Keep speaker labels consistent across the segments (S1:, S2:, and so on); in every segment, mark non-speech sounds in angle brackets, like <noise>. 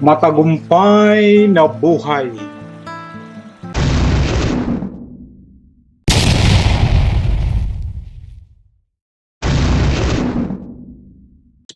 S1: matagumpay na buhay.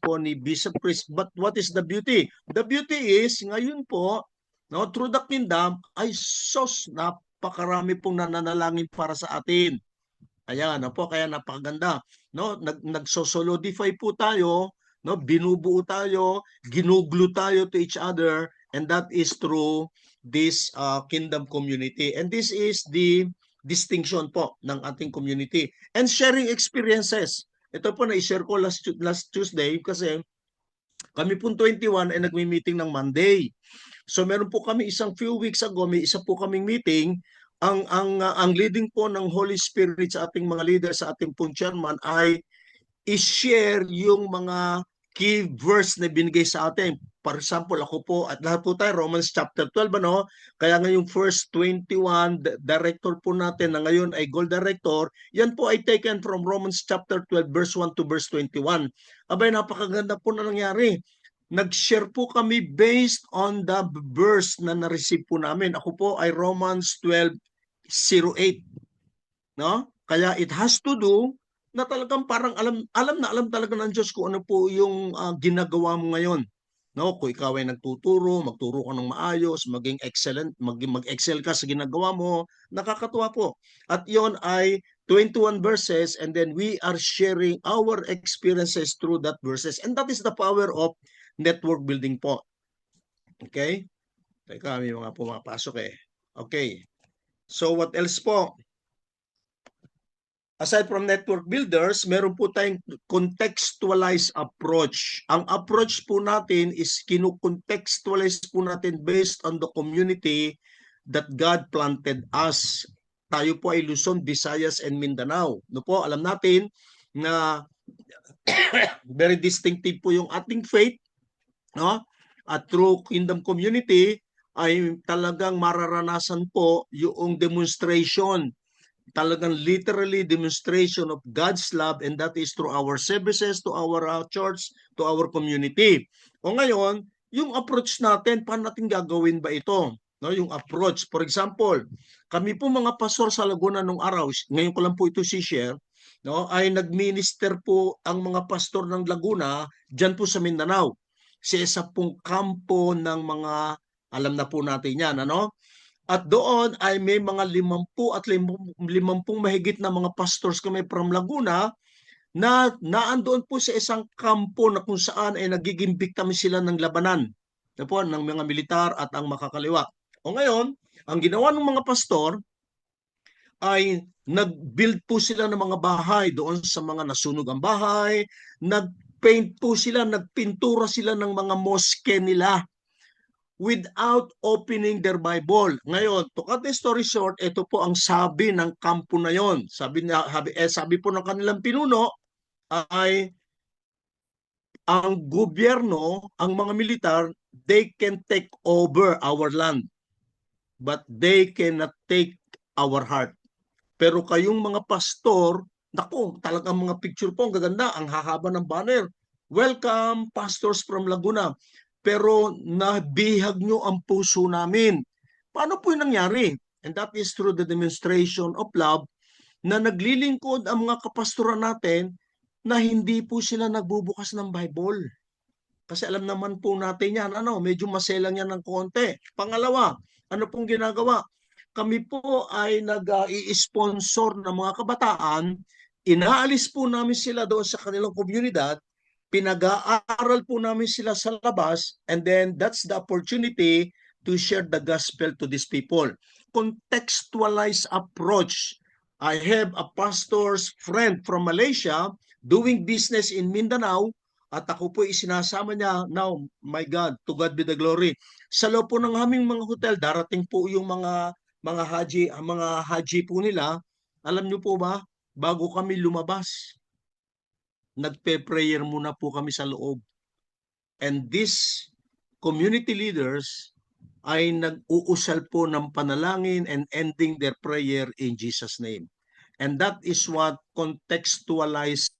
S2: po ni Bishop Chris. But what is the beauty? The beauty is, ngayon po, no, through the kingdom, ay sos, napakarami pong nananalangin para sa atin. Kaya na po, kaya napakaganda. No, nag nagsosolidify po tayo, no, binubuo tayo, ginuglo tayo to each other, and that is through this uh, kingdom community. And this is the distinction po ng ating community. And sharing experiences. Ito po na-share ko last, last Tuesday kasi kami po 21 ay nagmi-meeting ng Monday. So meron po kami isang few weeks ago, may isa po kaming meeting. Ang ang uh, ang leading po ng Holy Spirit sa ating mga leader sa ating pong chairman ay i-share yung mga key verse na binigay sa atin. For example, ako po at lahat po tayo Romans chapter 12 ano, kaya ngayong first 21 d- director po natin na ngayon ay gold director, yan po ay taken from Romans chapter 12 verse 1 to verse 21. Abay napakaganda po na nangyari. Nag-share po kami based on the verse na na-receive po namin. Ako po ay Romans 12:08. No? Kaya it has to do na talagang parang alam alam na alam talaga ng Diyos kung ano po yung ah, ginagawa mo ngayon. No, kung ikaw ay nagtuturo, magturo ka ng maayos, maging excellent, maging mag-excel ka sa ginagawa mo, nakakatuwa po. At yon ay 21 verses and then we are sharing our experiences through that verses. And that is the power of network building po. Okay? Teka, may mga pumapasok eh. Okay. So what else po? Aside from network builders, meron po tayong contextualized approach. Ang approach po natin is kinu-contextualize po natin based on the community that God planted us. Tayo po ay Luzon, Visayas, and Mindanao. No po, alam natin na <coughs> very distinctive po yung ating faith, no? At through Kingdom Community ay talagang mararanasan po yung demonstration talagang literally demonstration of God's love and that is through our services to our uh, church, to our community. O ngayon, yung approach natin, paano natin gagawin ba ito? No, yung approach. For example, kami po mga pastor sa Laguna nung araw, ngayon ko lang po ito si-share, no, ay nagminister po ang mga pastor ng Laguna diyan po sa Mindanao. Sa isa pong kampo ng mga alam na po natin yan, ano? At doon ay may mga limampu at limam- limampung mahigit na mga pastors kami from Laguna na naandoon po sa isang kampo na kung saan ay nagiging biktima sila ng labanan na po, ng mga militar at ang makakaliwa. O ngayon, ang ginawa ng mga pastor ay nag-build po sila ng mga bahay doon sa mga nasunog ang bahay, nag-paint po sila, nagpintura sila ng mga moske nila without opening their Bible. Ngayon, to cut the story short, ito po ang sabi ng kampo na yon. Sabi, na, sabi, eh, sabi po ng kanilang pinuno ay ang gobyerno, ang mga militar, they can take over our land. But they cannot take our heart. Pero kayong mga pastor, naku, talagang mga picture po, ang gaganda, ang hahaba ng banner. Welcome, pastors from Laguna pero nabihag nyo ang puso namin. Paano po yung nangyari? And that is through the demonstration of love na naglilingkod ang mga kapastoran natin na hindi po sila nagbubukas ng Bible. Kasi alam naman po natin yan, ano, medyo maselang yan ng konti. Pangalawa, ano pong ginagawa? Kami po ay nag-i-sponsor ng mga kabataan, inaalis po namin sila doon sa kanilang komunidad, pinag-aaral po namin sila sa labas and then that's the opportunity to share the gospel to these people. Contextualized approach. I have a pastor's friend from Malaysia doing business in Mindanao at ako po isinasama niya. Now, my God, to God be the glory. Sa loob po ng aming mga hotel, darating po yung mga mga haji, ang mga haji po nila. Alam niyo po ba, bago kami lumabas, nagpe-prayer muna po kami sa loob. And these community leaders ay nag-uusal po ng panalangin and ending their prayer in Jesus' name. And that is what contextualized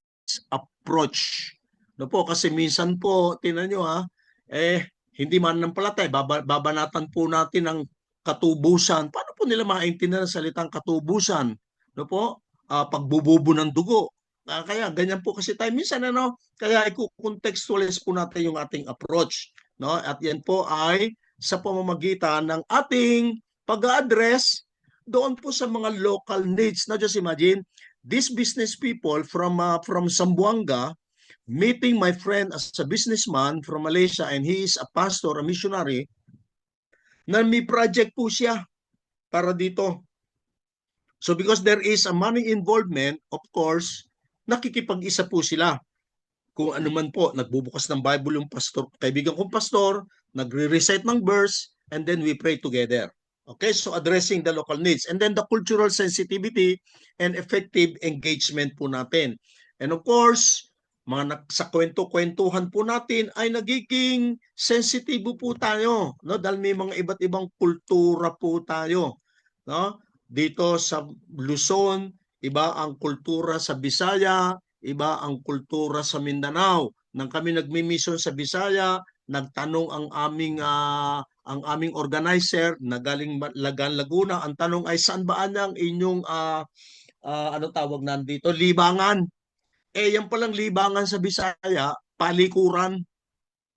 S2: approach. No po, kasi minsan po, tinan nyo ha, eh, hindi man ng palatay, baba, babanatan po natin ang katubusan. Paano po nila maintindihan ang salitang katubusan? No po? Ah, pagbububo ng dugo. Ah, kaya ganyan po kasi tayo minsan ano, kaya i-contextualize po natin yung ating approach, no? At yan po ay sa pamamagitan ng ating pag-address doon po sa mga local needs. Now just imagine, these business people from uh, from Zamboanga meeting my friend as a businessman from Malaysia and he is a pastor, a missionary, na may project po siya para dito. So because there is a money involvement, of course, nakikipag-isa po sila. Kung ano man po, nagbubukas ng Bible yung pastor, kaibigan kong pastor, nagre-recite ng verse, and then we pray together. Okay, so addressing the local needs. And then the cultural sensitivity and effective engagement po natin. And of course, mga nag, sa kwento-kwentuhan po natin ay nagiging sensitibo po tayo, no? Dahil may mga iba't ibang kultura po tayo, no? Dito sa Luzon, iba ang kultura sa Bisaya, iba ang kultura sa Mindanao. Nang kami nagmi-mission sa Bisaya, nagtanong ang aming ah, ang aming organizer na galing Lagan Laguna, ang tanong ay saan ba ang inyong ah, ah, ano tawag nandito, libangan? Eh, yan palang libangan sa Bisaya, palikuran.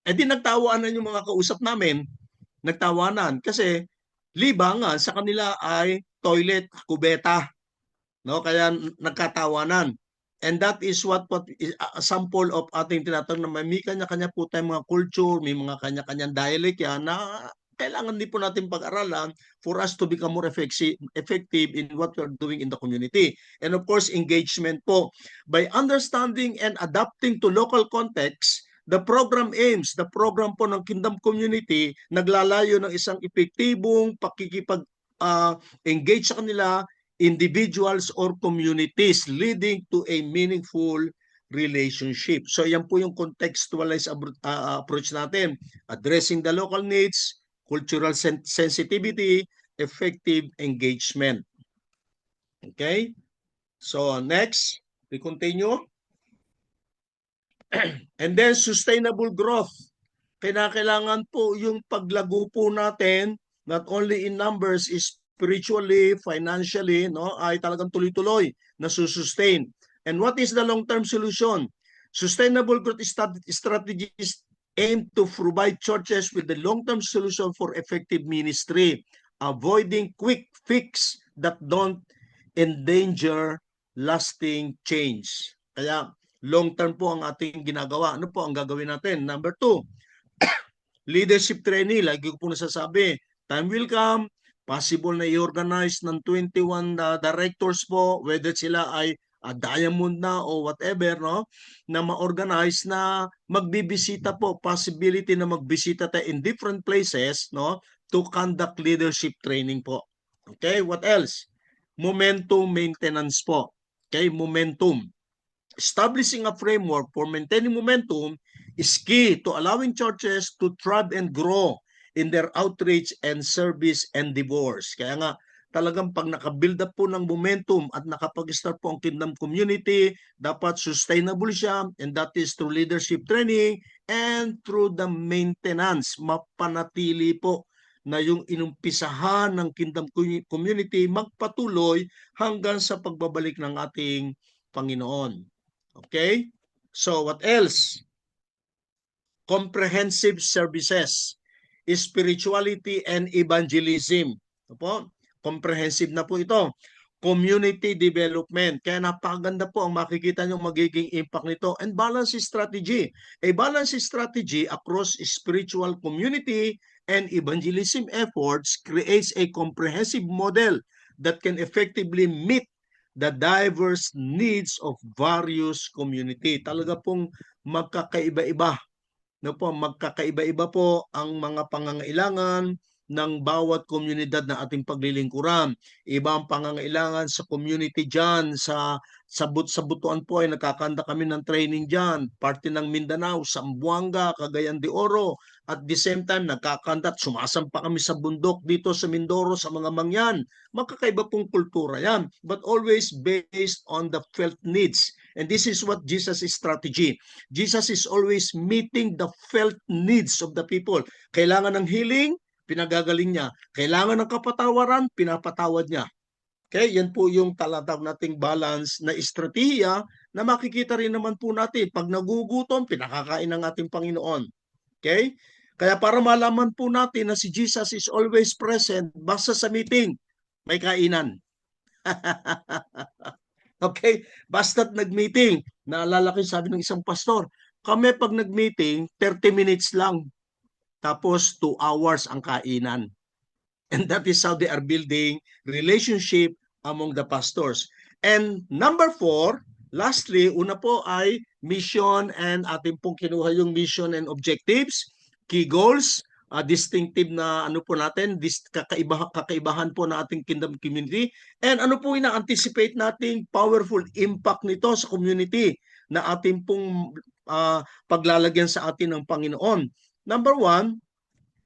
S2: Eh di nagtawanan yung mga kausap namin, nagtawanan kasi libangan sa kanila ay toilet, kubeta. No, kaya nagkatawanan. And that is what what is a sample of ating tinatawag na may kanya-kanya po tayong mga culture, may mga kanya-kanyang dialect yan na kailangan din po natin pag-aralan for us to become more effective, in what we're doing in the community. And of course, engagement po. By understanding and adapting to local context, the program aims, the program po ng Kingdom Community, naglalayo ng isang epektibong pakikipag ah, engage sa kanila individuals or communities leading to a meaningful relationship. So yan po yung contextualized abro- ah, approach natin. Addressing the local needs, cultural sen- sensitivity, effective engagement. Okay? So next, we continue. <clears throat> And then sustainable growth. Kinakailangan po yung paglago po natin not only in numbers is spiritually, financially, no, ay talagang tuloy-tuloy na susustain. And what is the long-term solution? Sustainable growth strategies aim to provide churches with the long-term solution for effective ministry, avoiding quick fix that don't endanger lasting change. Kaya long-term po ang ating ginagawa. Ano po ang gagawin natin? Number two, <coughs> leadership training. Lagi ko po nasasabi, time will come, possible na i-organize ng 21 na directors po, whether sila ay ah, diamond na o whatever, no? Na ma-organize na magbibisita po, possibility na magbisita tayo in different places, no? To conduct leadership training po. Okay, what else? Momentum maintenance po. Okay, momentum. Establishing a framework for maintaining momentum is key to allowing churches to thrive and grow in their outreach and service endeavors. Kaya nga, talagang pag nakabuild up po ng momentum at nakapag-start po ang Kingdom Community, dapat sustainable siya and that is through leadership training and through the maintenance. Mapanatili po na yung inumpisahan ng Kingdom Commu- Community magpatuloy hanggang sa pagbabalik ng ating Panginoon. Okay? So what else? Comprehensive services, spirituality and evangelism. Ito po, comprehensive na po ito. Community development. Kaya napakaganda po ang makikita nyo magiging impact nito. And balance strategy. A balanced strategy across spiritual community and evangelism efforts creates a comprehensive model that can effectively meet the diverse needs of various community. Talaga pong magkakaiba-iba. No po, magkakaiba-iba po ang mga pangangailangan ng bawat komunidad na ating paglilingkuran. Iba ang pangangailangan sa community dyan, sa sa, but, sa Butuan po ay nakakanda kami ng training dyan, parte ng Mindanao, Sambuanga, Cagayan de Oro, at the same time nagkakanda at sumasampa kami sa bundok dito sa Mindoro sa mga mangyan. Magkakaiba pong kultura yan, but always based on the felt needs And this is what Jesus' strategy. Jesus is always meeting the felt needs of the people. Kailangan ng healing, pinagagaling niya. Kailangan ng kapatawaran, pinapatawad niya. Okay, yan po yung talatag nating balance na estratehiya na makikita rin naman po natin. Pag nagugutom, pinakakain ng ating Panginoon. Okay? Kaya para malaman po natin na si Jesus is always present, basta sa meeting, may kainan. <laughs> okay? Basta't nag-meeting, naalala ko sabi ng isang pastor, kami pag nag-meeting, 30 minutes lang. Tapos 2 hours ang kainan. And that is how they are building relationship among the pastors. And number four, lastly, una po ay mission and ating pong kinuha yung mission and objectives, key goals, uh, distinctive na ano po natin, dis, kakaiba, kakaibahan po na ating kingdom community, and ano po ina-anticipate nating powerful impact nito sa community na ating pong uh, paglalagyan sa atin ng Panginoon. Number one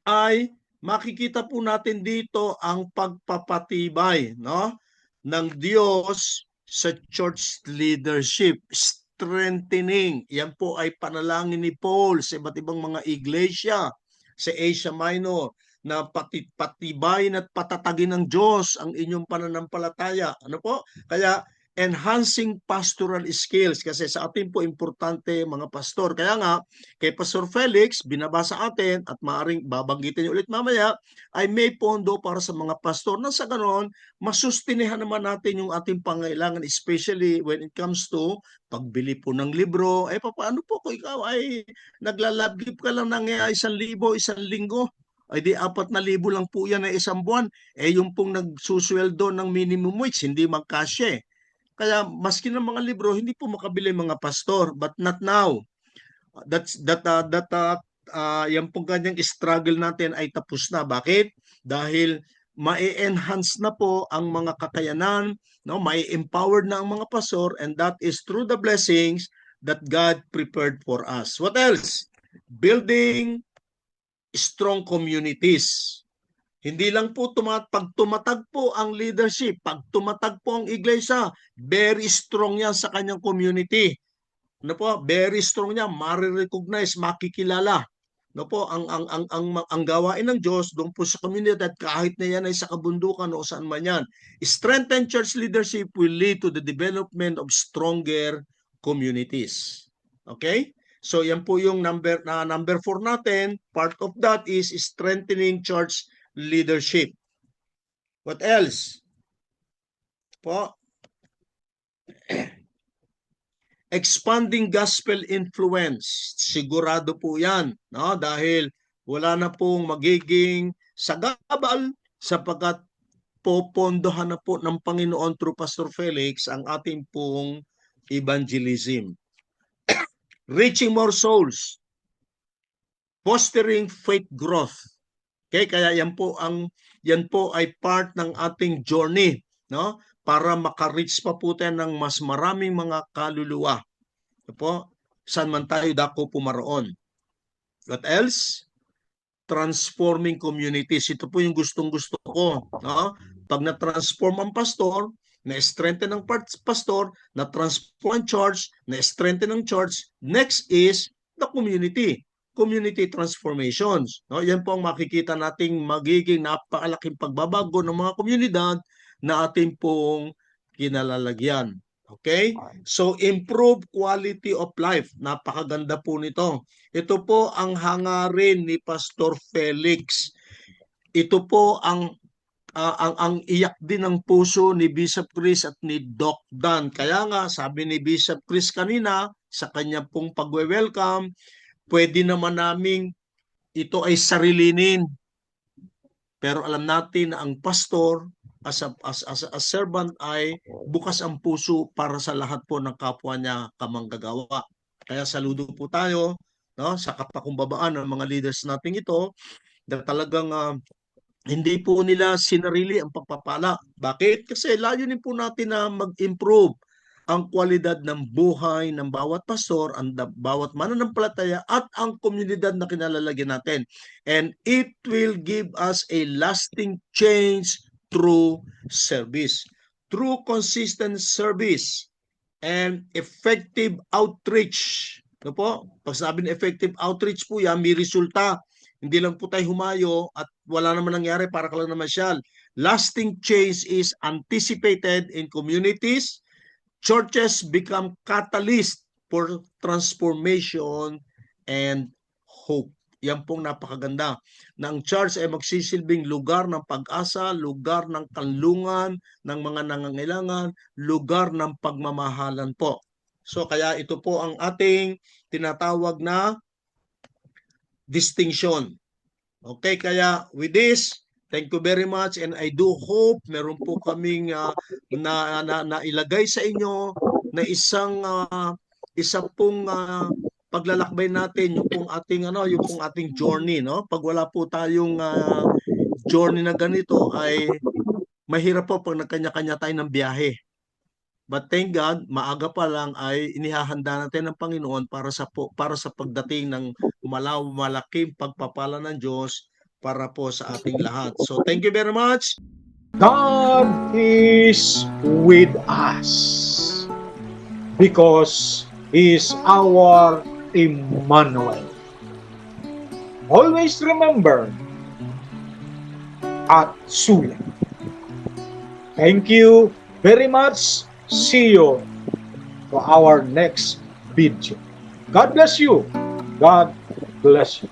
S2: ay makikita po natin dito ang pagpapatibay, no? ng Diyos sa church leadership, strengthening. Yan po ay panalangin ni Paul sa iba't ibang mga iglesia sa Asia Minor na pati, patibayin at patatagin ng Diyos ang inyong pananampalataya. Ano po? Kaya enhancing pastoral skills kasi sa atin po importante mga pastor. Kaya nga, kay Pastor Felix, binabasa atin at maaring babanggitin niyo ulit mamaya, ay may pondo para sa mga pastor na sa ganon, masustinihan naman natin yung ating pangailangan, especially when it comes to pagbili po ng libro. Eh, paano po kung ikaw ay naglalabgip ka lang ng eh, isang libo, isang linggo? ay di apat na libo lang po yan na isang buwan. Eh yung pong nagsusweldo ng minimum wage, hindi magkasya eh. Kaya maski ng mga libro, hindi po makabili mga pastor, but not now. That's that uh, that uh, uh, yan pong kanyang struggle natin ay tapos na. Bakit? Dahil ma-enhance na po ang mga kakayanan, no, mai-empowered na ang mga pastor and that is through the blessings that God prepared for us. What else? Building strong communities. Hindi lang po tumat pag tumatag po ang leadership, pag tumatag po ang iglesia, very strong yan sa kanyang community. Ano po? Very strong niya, marirecognize, makikilala. No po, ang ang ang ang, ang gawain ng Diyos doon po sa community at kahit na yan ay sa kabundukan o saan man yan. Strengthen church leadership will lead to the development of stronger communities. Okay? So yan po yung number na uh, number 4 natin. Part of that is strengthening church leadership. What else? Po. <clears throat> Expanding gospel influence. Sigurado po yan. No? Dahil wala na pong magiging sagabal sapagkat popondohan na po ng Panginoon through Pastor Felix ang ating pong evangelism. <clears throat> Reaching more souls. Fostering faith growth Okay, kaya yan po ang yan po ay part ng ating journey, no? Para maka-reach pa po tayo ng mas maraming mga kaluluwa. Ito po, saan man tayo dako pumaroon. What else? Transforming communities. Ito po yung gustong-gusto ko, no? Pag na-transform ang pastor, na-strengthen ang pastor, na-transform ang church, na-strengthen ang church, next is the community community transformations. No? Yan po ang makikita nating magiging napakalaking pagbabago ng mga komunidad na ating pong kinalalagyan. Okay? So improve quality of life. Napakaganda po nito. Ito po ang hangarin ni Pastor Felix. Ito po ang uh, ang ang iyak din ng puso ni Bishop Chris at ni Doc Dan. Kaya nga sabi ni Bishop Chris kanina sa kanya pong pagwe-welcome, pwede naman naming ito ay sarilinin. Pero alam natin na ang pastor as a, as, as a servant ay bukas ang puso para sa lahat po ng kapwa niya kamanggagawa. Kaya saludo po tayo no, sa kapakumbabaan ng mga leaders natin ito na talagang uh, hindi po nila sinarili ang pagpapala. Bakit? Kasi layunin po natin na mag-improve ang kwalidad ng buhay ng bawat pastor, ang bawat mananampalataya at ang komunidad na kinalalagyan natin. And it will give us a lasting change through service. Through consistent service. and effective outreach. Ano po? Pag sabi ng effective outreach po yan, may resulta. Hindi lang po tayo humayo at wala naman nangyari para ka lang naman siya. Lasting change is anticipated in communities. Churches become catalyst for transformation and hope. Yan pong napakaganda. Na ang church ay magsisilbing lugar ng pag-asa, lugar ng kanlungan ng mga nangangailangan, lugar ng pagmamahalan po. So kaya ito po ang ating tinatawag na distinction. Okay, kaya with this, thank you very much and I do hope meron po kaming ah, na, na, na ilagay sa inyo na isang ah, isa pong ah, paglalakbay natin yung pong ating ano, yung pong ating journey, no? Pag wala po tayong ah, journey na ganito ay mahirap po pag nagkanya-kanya tayo ng biyahe. But thank God, maaga pa lang ay inihahanda natin ng Panginoon para sa po, para sa pagdating ng malaw malaking pagpapala ng Diyos para po sa ating lahat. So thank you very much.
S1: God is with us because He is our Emmanuel. Always remember at Suya. Thank you very much. See you to our next video. God bless you. God bless you.